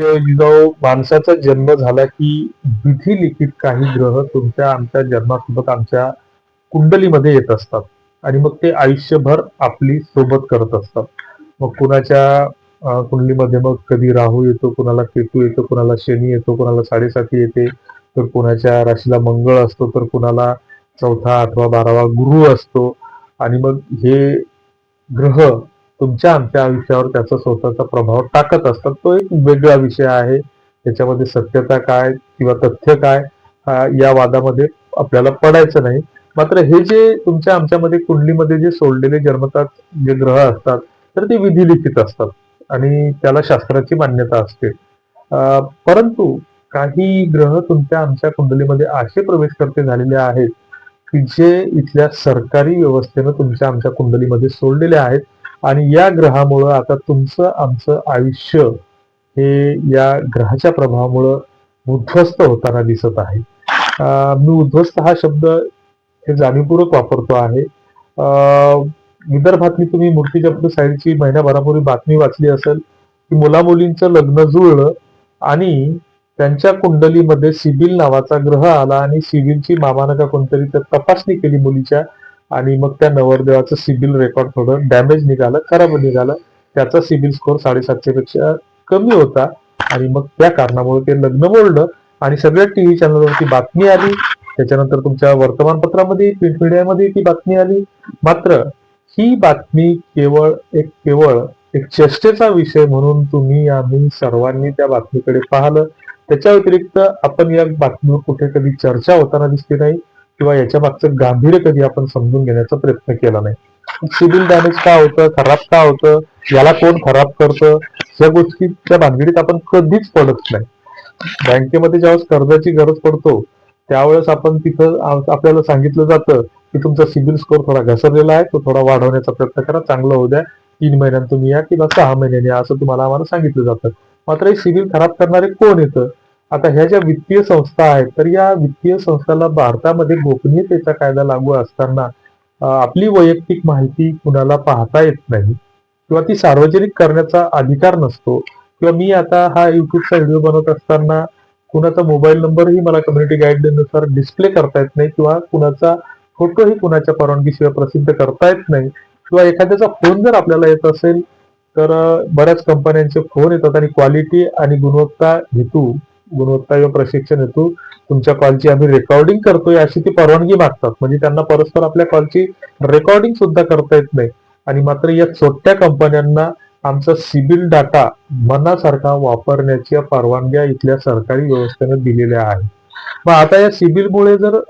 जिजाऊ माणसाचा जन्म झाला की विधी लिखित काही ग्रह तुमच्या आमच्या जन्मासोबत आमच्या कुंडलीमध्ये येत असतात. आणि मग ते आयुष्यभर आपली सोबत करत असतात. मग कुणाच्या कुंडलीमध्ये मग कधी राहू येतो कुणाला केतू येतो कुणाला शनी येतो कुणाला साडेसाती येते तर कुणाच्या राशीला मंगळ असतो तर कुणाला चौथा आठवा बारावा गुरु असतो. आणि मग हे ग्रह तुमच्या आमच्या आयुष्यावर त्याचा स्वतःचा प्रभाव टाकत असतात. तो एक वेगळा विषय आहे. त्याच्यामध्ये सत्यता काय किंवा तथ्य काय या वादामध्ये आपल्याला पडायचं नाही. मात्र हे जे तुमच्या आमच्यामध्ये कुंडलीमध्ये जे सोडलेले जन्मतात जे ग्रह असतात तर ते विधिलिखित असतात आणि त्याला शास्त्राची मान्यता असते. परंतु काही ग्रह तुमच्या आमच्या कुंडलीमध्ये असे प्रवेश करते झालेले आहेत की जे इथल्या सरकारी व्यवस्थेनं तुमच्या आमच्या कुंडलीमध्ये सोडलेले आहेत. आणि या ग्रहामुळं आता तुमचं आमचं आयुष्य हे या ग्रहाच्या प्रभावामुळं उद्ध्वस्त होताना दिसत आहे. मी उद्ध्वस्त हा शब्द हे जाणीवपूर्वक वापरतो आहे. विदर्भातली तुम्ही मूर्तीजप्त साईडची महिन्याभरापूर्वी बातमी वाचली असेल की मुलामुलींचं लग्न जुळलं आणि त्यांच्या कुंडलीमध्ये सिबिल नावाचा ग्रह आला आणि सिबिलची मामानं का कोणतरी तर तपासणी केली मुलीच्या आणि मग त्या नवरदेवाचं सिबिल रेकॉर्ड थोडं डॅमेज निघालं खराब निघालं. त्याचा सिबिल स्कोर साडेसातशे पेक्षा कमी होता. आणि मग त्या कारणामुळे ते लग्न मोडलं आणि सगळ्या टीव्ही चॅनलवरती बातमी आली. त्याच्यानंतर तुमच्या वर्तमानपत्रामध्ये प्रिंट मीडियामध्ये ती बातमी आली. मात्र ही बातमी केवळ एक केवळ एक चेष्टेचा विषय म्हणून तुम्ही आम्ही सर्वांनी त्या बातमीकडे पाहिलं. त्याच्या व्यतिरिक्त आपण या बातमीवर कुठे कधी चर्चा होताना दिसली नाही. किंवा याच्या मागचं गांभीर्य कधी आपण समजून घेण्याचा प्रयत्न केला नाही. सिबिल डॅमेज का होतं? खराब का होतं? याला कोण खराब करतं? या गोष्टीच्या भानगडीत आपण कधीच पडत नाही. बँकेमध्ये ज्यावेळेस कर्जाची गरज पडतो त्यावेळेस आपण तिथं आपल्याला सांगितलं जातं की तुमचा सिबिल स्कोर थोडा घसरलेला आहे तो थोडा वाढवण्याचा प्रयत्न करा चांगलं होऊ द्या. तीन महिन्यात तुम्ही या किंवा सहा महिन्यांनी या असं तुम्हाला आम्हाला सांगितलं जातं. मात्र हे सिबिल खराब करणारे कोण येतं? आता ह्या ज्या वित्तीय संस्था आहेत तर या वित्तीय संस्थाला भारतामध्ये गोपनीयतेचा कायदा लागू असताना आपली वैयक्तिक माहिती कुणाला पाहता येत नाही किंवा ती सार्वजनिक करण्याचा अधिकार नसतो किंवा मी आता हा युट्यूबचा व्हिडिओ बनवत असताना कुणाचा मोबाईल नंबरही मला कम्युनिटी गाईडनुसार डिस्प्ले करता येत नाही किंवा कुणाचा फोटोही कुणाच्या परवानगीशिवाय प्रसिद्ध करता येत नाही किंवा एखाद्याचा फोन जर आपल्याला येत असेल तर बऱ्याच कंपन्यांचे फोन येतात आणि क्वालिटी आणि गुणवत्ता हेतू गुणवत्ता किंवा प्रशिक्षण हेतू तुमच्या कॉलची आम्ही रेकॉर्डिंग करतोय अशी ती परवानगी मागतात. म्हणजे त्यांना परस्पर आपल्या कॉलची रेकॉर्डिंग सुद्धा करता येत नाही. आणि मात्र या छोट्या कंपन्यांना आमचा सिबिल डाटा मनासारखा वापरण्याच्या परवानग्या इथल्या सरकारी व्यवस्थेने दिलेल्या आहेत. मग आता या सिबिलमुळे जर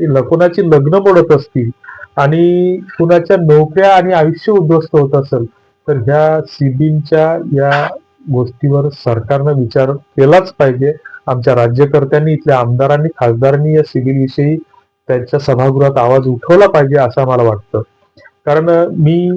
ल- कुणाची लग्न मोडत असतील आणि कुणाच्या नोकऱ्या आणि आयुष्य उद्ध्वस्त होत असेल तर ह्या सिबिलच्या या गोष्टीवर सरकारनं विचार केलाच पाहिजे. आमच्या राज्यकर्त्यांनी इथल्या आमदारांनी खासदारांनी या सिबिल विषयी त्यांच्या सभागृहात आवाज उठवला पाहिजे असं मला वाटतं. कारण मी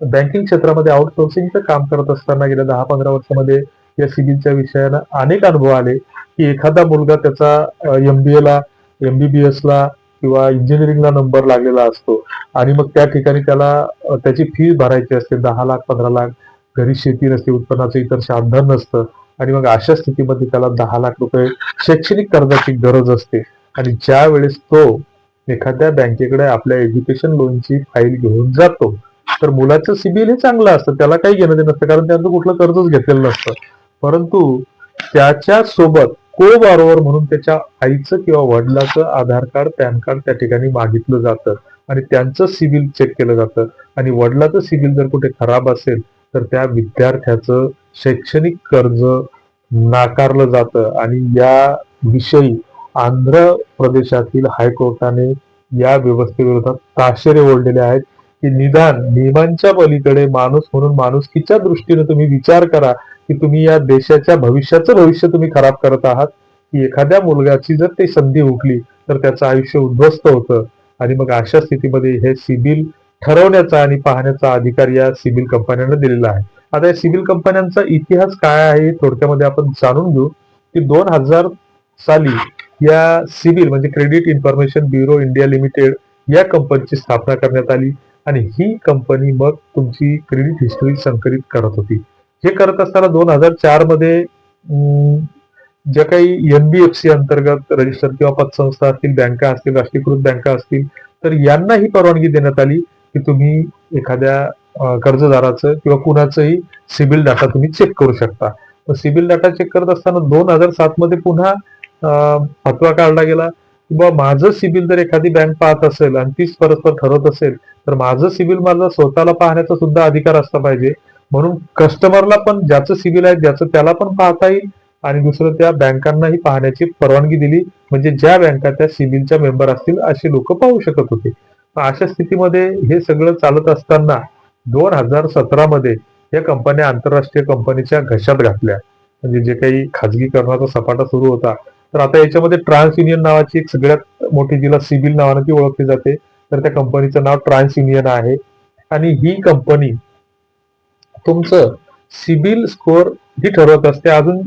बँकिंग क्षेत्रामध्ये आउटसोर्सिंगचं काम करत असताना गेल्या दहा पंधरा वर्षामध्ये या सिबिलच्या विषयानं अनेक अनुभव आले की एखादा मुलगा त्याचा एमबीए ला एमबीबीएस ला किंवा इंजिनिअरिंगला नंबर लागलेला असतो आणि मग त्या ठिकाणी त्याला त्याची फी भरायची असते दहा लाख पंधरा लाख घरी शेती नसते उत्पन्नाचं इतर साधन नसतं. आणि मग अशा स्थितीमध्ये त्याला दहा लाख रुपये शैक्षणिक कर्जाची गरज असते. आणि ज्या वेळेस तो एखाद्या बँकेकडे आपल्या एज्युकेशन लोनची फाईल घेऊन जातो तर मुलाचं सिबिल हे चांगलं असतं. त्याला काही घेणं देणं नसतं कारण त्यांचं कुठलं कर्जच घेतलेलं नसतं. परंतु त्याच्या सोबत को बारोवर म्हणून त्याच्या आईचं किंवा वडिलाचं आधार कार्ड पॅन कार्ड त्या ठिकाणी मागितलं जातं. आणि त्यांचं सिबिल चेक केलं जातं. आणि वडिलाचं सिबिल जर कुठे खराब असेल तर त्या विद्यार्थ्याचं शैक्षणिक कर्ज नाकारलं जातं. आणि या विषयी आंध्र प्रदेशातील हायकोर्टाने या व्यवस्थेविरोधात ताशेरे ओढलेले आहेत की निदान नियमांच्या पलीकडे माणूस म्हणून माणुसकीच्या दृष्टीने तुम्ही विचार करा की तुम्ही या देशाच्या भविष्याचं भविष्य तुम्ही खराब करत आहात. की एखाद्या मुलगाची जर ती संधी उठली तर त्याचं आयुष्य उद्ध्वस्त होतं. आणि मग अशा स्थितीमध्ये हे सिबिल ठरवण्याचा आणि पाहण्याचा अधिकार या सिबिल कंपन्यांना दिलेला आहे. आता या सिव्हिल कंपन्यांचा इतिहास काय आहे थोडक्यामध्ये आपण जाणून घेऊ. की दोन हजार साली या सिव्हिल म्हणजे credit information bureau India limited या कंपनीची स्थापना करण्यात आली. आणि ही कंपनी मग तुमची क्रेडिट हिस्ट्री संकलित करत होती. हे करत असताना दोन हजार चारमध्ये ज्या काही एनबीएफसी अंतर्गत रजिस्टर किंवा पतसंस्था असतील बँका असतील राष्ट्रीयकृत बँका असतील तर यांना ही परवानगी देण्यात आली की तुम्ही एखाद्या कर्जदाराचं किंवा कुणाचंही सिबिल डाटा तुम्ही चेक करू शकता. तर सिबिल डाटा चेक करत असताना दोन हजार सात मध्ये पुन्हा फतवा काढला गेला. किंवा माझं सिबिल जर एखादी बँक पाहत असेल आणि तीच परस्पर ठरवत असेल तर माझं सिबिल माझा स्वतःला पाहण्याचा सुद्धा अधिकार असला पाहिजे. म्हणून कस्टमरला पण ज्याचं सिबिल आहे ज्याचं त्याला पण पाहता येईल आणि दुसरं त्या बँकांनाही पाहण्याची परवानगी दिली. म्हणजे ज्या बँका त्या सिबिलच्या मेंबर असतील असे लोक पाहू शकत होते. अशा स्थितीमध्ये हे सगळं चालत असताना दोन हजार सतरा मध्ये या कंपन्या आंतरराष्ट्रीय कंपनीच्या घशात घातल्या. म्हणजे जे काही खाजगीकरणाचा सपाटा सुरू होता. तर आता याच्यामध्ये ट्रान्स युनियन नावाची एक सगळ्यात मोठी जिला सिबिल नावानं ती ओळखली जाते. तर त्या कंपनीचं नाव ट्रान्स युनियन आहे. आणि ही कंपनी तुमचं सिबिल स्कोअर ही ठरवत असते. अजून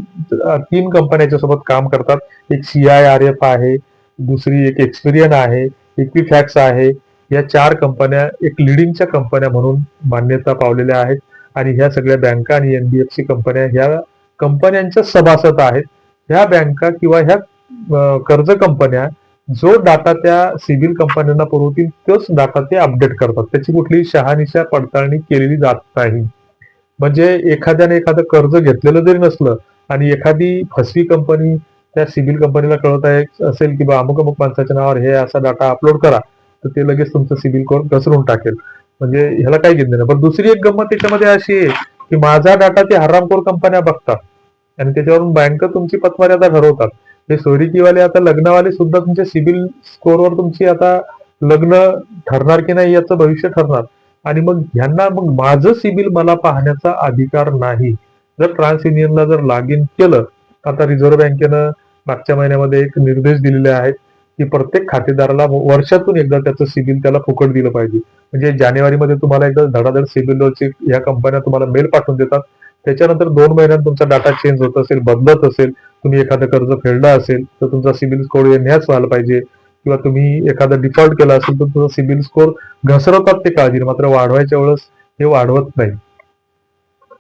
तीन कंपन्या सोबत काम करतात. एक सी आय आर एफ आहे दुसरी एक एक्सपिरियन आहे इक्विफॅक्स आहे या चार कंपन्या एक लिडिंगच्या कंपन्या म्हणून मान्यता पावलेल्या आहेत. आणि ह्या सगळ्या बँका आणि एनबीएफसी कंपन्या ह्या कंपन्यांच्या सभासद आहेत. ह्या बँका किंवा ह्या कर्ज कंपन्या जो डाटा त्या सिव्हिल कंपन्यांना पुरवतील तोच डाटा ते अपडेट करतात. त्याची कुठलीही शहानिशा पडताळणी केलेली जात नाही. म्हणजे एखाद्याने एखादं कर्ज घेतलेलं जरी नसलं आणि एखादी फसवी कंपनी त्या सिव्हिल कंपनीला कळत आहे असेल की बा अमुक अमुक माणसाच्या नावावर हे असा डाटा अपलोड करा तर ते लगेच तुमचं सिबिल कोड घसरून टाकेल. म्हणजे ह्याला काही घेत नाही. पण दुसरी एक गंमत त्याच्यामध्ये अशी आहे की माझा डाटा ते हरामखोर कंपन्या बघतात. आणि त्याच्यावरून बँक तुमची पतमर्यादा ठरवतात. हे सोयरिकीवाले आता लग्नवाले सुद्धा तुमच्या सिबिल स्कोअरवर तुमची आता लग्न ठरणार की नाही याचं भविष्य ठरणार. आणि मग ह्यांना मग माझं सिबिल मला पाहण्याचा अधिकार नाही. जर ट्रान्स युनियनला जर लॉग इन केलं आता रिझर्व्ह बँकेनं मागच्या महिन्यामध्ये एक निर्देश दिलेले आहेत. की प्रत्येक खातेदाराला वर्षातून एकदा त्याचं सिबिल त्याला फुकट दिलं पाहिजे. म्हणजे जानेवारीमध्ये तुम्हाला एकदा धडाधड सिबिलची या कंपन्या तुम्हाला मेल पाठवून देतात. त्याच्यानंतर दोन महिन्यात तुमचा डाटा चेंज होत असेल बदलत असेल तुम्ही एखादं कर्ज फेडलं असेल तर तुमचा सिबिल स्कोर न्याच व्हायला पाहिजे. किंवा तुम्ही एखादा डिफॉल्ट केला असेल तर तुमचा सिबिल स्कोअर घसरवतात ते काळजी मात्र वाढवायच्या वेळेस हे वाढवत नाही.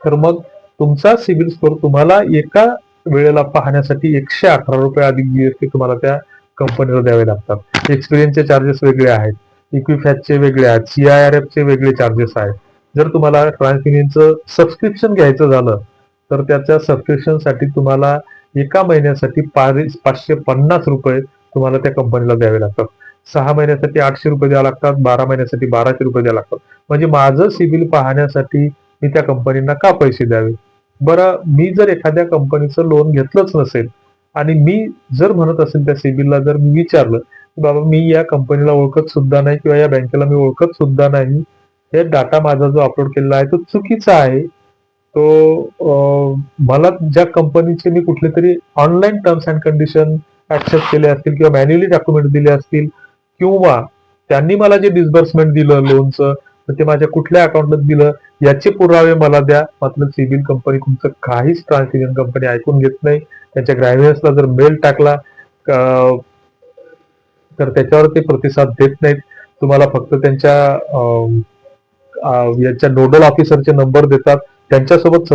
तर मग तुमचा सिबिल स्कोअर तुम्हाला एका वेळेला पाहण्यासाठी एकशे अठरा रुपये अधिक जीएसटी तुम्हाला त्या कंपनीला द्यावे लागतात. एक्सपिरियन्सचे चार्जेस वेगळे आहेत. इक्विफॅटचे वेगळे आहेत. सीआयआरएफ चे वेगळे चार्जेस आहेत. जर तुम्हाला ट्रान्सयुनियनचं सबस्क्रिप्शन घ्यायचं झालं तर त्याच्या सबस्क्रिप्शनसाठी तुम्हाला एका महिन्यासाठी पाच- पाचशे पन्नास रुपये तुम्हाला त्या कंपनीला द्यावे लागतात. सहा महिन्यासाठी आठशे रुपये द्यावे लागतात. बारा महिन्यासाठी बाराशे रुपये द्यावे लागतात. म्हणजे माझं सिबिल पाहण्यासाठी मी त्या कंपनींना का पैसे द्यावे? बरं मी जर एखाद्या कंपनीचं लोन घेतलंच नसेल आणि मी जर म्हणत असेल त्या सिबिलला जर मी विचारलं की बाबा मी या कंपनीला ओळखत सुद्धा नाही किंवा या बँकेला मी ओळखत सुद्धा नाही हे डाटा माझा जो अपलोड केलेला आहे तो चुकीचा आहे. तो मला ज्या कंपनीचे मी कुठले तरी online terms and condition accept केले असतील किंवा मॅन्युअली डॉक्युमेंट दिले असतील किंवा त्यांनी मला जे डिस्बर्समेंट दिलं लोनचं तर ते माझ्या कुठल्या अकाउंटला दिलं याचे पुरावे मला द्या. मात्र सिबिल कंपनी तुमचं काहीच ट्रान्सलेशन कंपनी ऐकून घेत नाही. त्यांच्या ग्राह्यन्सला जर मेल टाकला तर त्याच्यावर ते प्रतिसाद देत नाहीत. तुम्हाला फक्त त्यांच्या यांच्या नोडल ऑफिसरचे नंबर देतात. त्यांच्यासोबत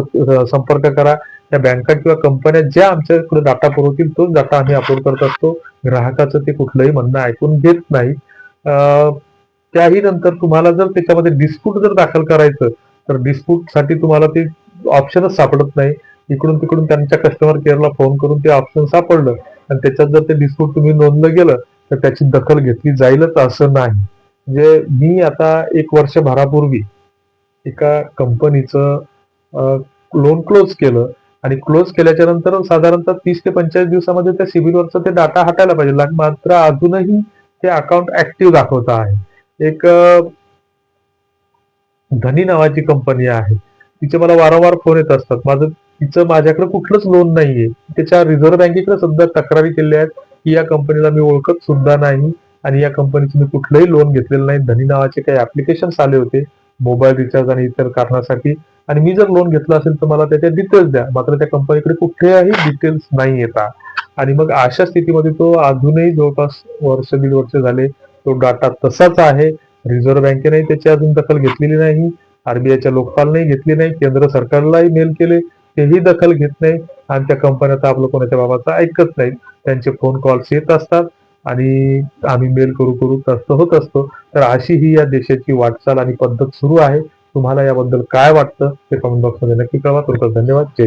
संपर्क करा. त्या बँका किंवा कंपन्या ज्या आमच्याकडे डाटा पुरवतील तोच डाटा आम्ही अपलोड करत असतो. ग्राहकाचं ते कुठलंही म्हणणं ऐकून घेत नाही त्याही नंतर तुम्हाला जर त्याच्यामध्ये डिस्प्यूट जर दाखल करायचं तर डिस्प्यूटसाठी तुम्हाला ते ऑप्शनच सापडत नाही. इकडून तिकडून त्यांच्या कस्टमर केअरला फोन करून ते ऑप्शन सापडलं. आणि त्याच्यात जर ते डिस्प्यूट तुम्ही नोंदलं गेलं तर त्याची दखल घेतली जाईलच असं नाही. म्हणजे मी आता एक वर्षभरापूर्वी एका कंपनीचं लोन क्लोज केलं. आणि क्लोज केल्याच्यानंतर साधारणतः तीस ते पंचेचाळीस दिवसामध्ये त्या सिबिलवरचा ते डाटा हटायला पाहिजे. मात्र अजूनही ते अकाउंट ऍक्टिव्ह दाखवत आहे. एक धनी नावाची कंपनी आहे. तिचे मला वारंवार फोन येत असतात. माझं तिचं माझ्याकडे कुठलंच लोन नाहीये. त्याच्या रिझर्व्ह बँकेकडे सध्या तक्रारी केल्या आहेत की या कंपनीला मी ओळखत सुद्धा नाही आणि या कंपनीचं मी कुठलंही लोन घेतलेलं नाही. धनी नावाचे काही ऍप्लिकेशन्स आले होते मोबाईल रिचार्ज आणि इतर कारणासाठी. आणि मी जर लोन घेतलं असेल तर मला त्याच्या डिटेल्स द्या. मात्र त्या कंपनीकडे कुठेही डिटेल्स नाही येतात आणि मग अशा स्थितीमध्ये तो अजूनही जवळपास वर्ष दीड वर्ष झाले तो डाटा तसाच आहे. रिझर्व्ह बँकेने त्याची अजून दखल घेतलेली नाही. आरबीआयच्या लोकपालने घेतली नाही. केंद्र सरकारलाही मेल केले. तेही दखल घेत नाही. आणि त्या कंपन्या तर आपलं कोणाच्या बाबाचं ऐकत नाही. त्यांचे फोन कॉल्स येत असतात. आणि आम्ही मेल करू करू तसं होत असतो. तर अशी ही या देशाची वाटचाल आणि पद्धत सुरू आहे. तुम्हाला याबद्दल काय वाटतं? ते कमेंट बॉक्समध्ये नक्की कळवा. तुमचा धन्यवाद. जय